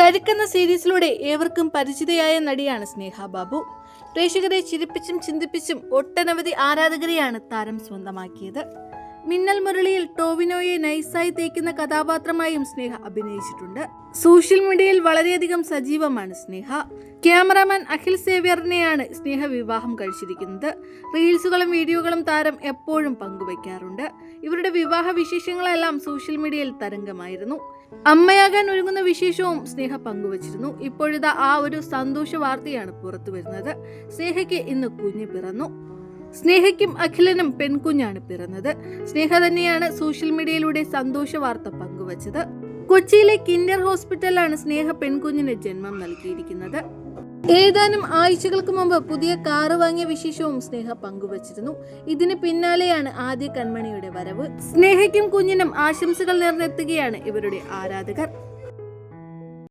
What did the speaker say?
കരുക്കെന്ന സീരീസിലൂടെ ഏവർക്കും പരിചിതയായ നടിയാണ് സ്നേഹ ബാബു. പ്രേക്ഷകരെ ചിരിപ്പിച്ചും ചിന്തിപ്പിച്ചും ഒട്ടനവധി ആരാധകരെയാണ് താരം സ്വന്തമാക്കിയത്. മിന്നൽ മുരളിയിൽ ടോവിനോയെ നൈസായി തേക്കുന്ന കഥാപാത്രമായും സ്നേഹ അഭിനയിച്ചിട്ടുണ്ട്. സോഷ്യൽ മീഡിയയിൽ വളരെയധികം സജീവമാണ് സ്നേഹ. ക്യാമറാമാൻ അഖിൽ സേവ്യറിനെയാണ് സ്നേഹ വിവാഹം കഴിച്ചിരിക്കുന്നത്. റീൽസുകളും വീഡിയോകളും താരം എപ്പോഴും പങ്കുവയ്ക്കാറുണ്ട് ഇവരുടെ വിവാഹ വിശേഷങ്ങളെല്ലാം സോഷ്യൽ മീഡിയയിൽ തരംഗമായിരുന്നു. അമ്മയാകാൻ ഒരുങ്ങുന്ന വിശേഷവും സ്നേഹ പങ്കുവച്ചിരുന്നു. ഇപ്പോഴിതാ ആ ഒരു സന്തോഷ വാർത്തയാണ് പുറത്തു വരുന്നത്. സ്നേഹയ്ക്ക് ഇന്ന് കുഞ്ഞ് പിറന്നു. സ്നേഹയ്ക്കും അഖിലനും പെൺകുഞ്ഞാണ് പിറന്നത്. സ്നേഹ തന്നെയാണ് സോഷ്യൽ മീഡിയയിലൂടെ സന്തോഷ വാർത്ത പങ്കുവച്ചത്. കൊച്ചിയിലെ കിൻഡർ ഹോസ്പിറ്റലാണ് സ്നേഹ പെൺകുഞ്ഞിന് ജന്മം നൽകിയിരിക്കുന്നത്. ഏതാനും ആഴ്ചകൾക്ക് മുമ്പ് പുതിയ കാറ് വാങ്ങിയ വിശേഷവും സ്നേഹ പങ്കുവച്ചിരുന്നു. ഇതിന് പിന്നാലെയാണ് ആദ്യ കൺമണിയുടെ വരവ്. സ്നേഹയ്ക്കും കുഞ്ഞിനും ആശംസകൾ നേർന്നെത്തുകയാണ് ഇവരുടെ ആരാധകർ.